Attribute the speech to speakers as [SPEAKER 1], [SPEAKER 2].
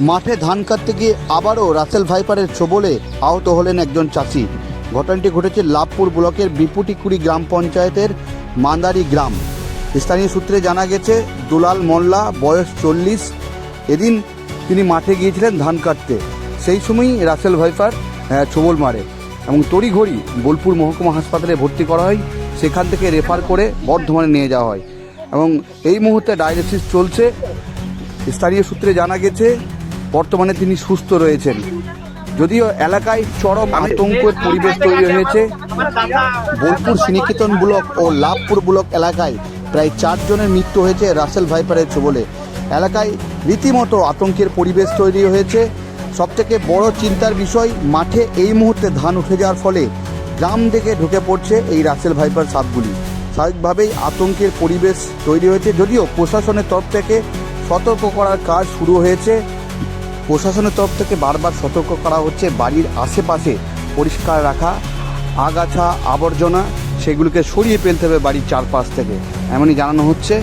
[SPEAKER 1] মাঠে ধান কাটতে গিয়ে আবারও রাসেল ভাইপারের ছোবলে আহত হলেন একজন চাষি। ঘটনাটি ঘটেছে লাভপুর ব্লকের বিপুটিকুড়ি গ্রাম পঞ্চায়েতের মান্দারি গ্রাম। স্থানীয় সূত্রে জানা গেছে, দুলাল মোল্লা, বয়স চল্লিশ। এদিন তিনি মাঠে গিয়েছিলেন ধান কাটতে। সেই সময়ই রাসেল ভাইপার ছোবল মারে এবং তড়িঘড়ি বোলপুর মহকুমা হাসপাতালে ভর্তি করা হয়। সেখান থেকে রেফার করে বর্ধমানে নিয়ে যাওয়া হয়। এবং এই মুহূর্তে ডায়ালিসিস চলছে। স্থানীয় সূত্রে জানা গেছে বর্তমানে তিনি সুস্থ রয়েছেন। যদিও এলাকায় চরম আতঙ্কের পরিবেশ তৈরি হয়েছে। বোলপুর সিনিকেতন ব্লক ও লাভপুর ব্লক এলাকায় প্রায় চারজনের মৃত্যু হয়েছে রাসেল ভাইপারের ছোবলে। এলাকায় রীতিমতো আতঙ্কের পরিবেশ তৈরি হয়েছে। সবথেকে বড় চিন্তার বিষয় মাঠে এই মুহূর্তে ধান উঠে যাওয়ার ফলে গ্রাম থেকে ঢুকে পড়ছে এই রাসেল ভাইপার সাপগুলি। স্বাভাবিকভাবেই আতঙ্কের পরিবেশ তৈরি হয়েছে যদিও প্রশাসনের তরফ থেকে সতর্ক করার কাজ শুরু হয়েছে। প্রশাসনের তরফ থেকে বারবার সতর্ক করা হচ্ছে। বাড়ির আশেপাশে পরিষ্কার রাখা, আগাছা, আবর্জনা, সেগুলোকে সরিয়ে ফেলতে হবে বাড়ির চারপাশ থেকে। এমনই জানানো হচ্ছে।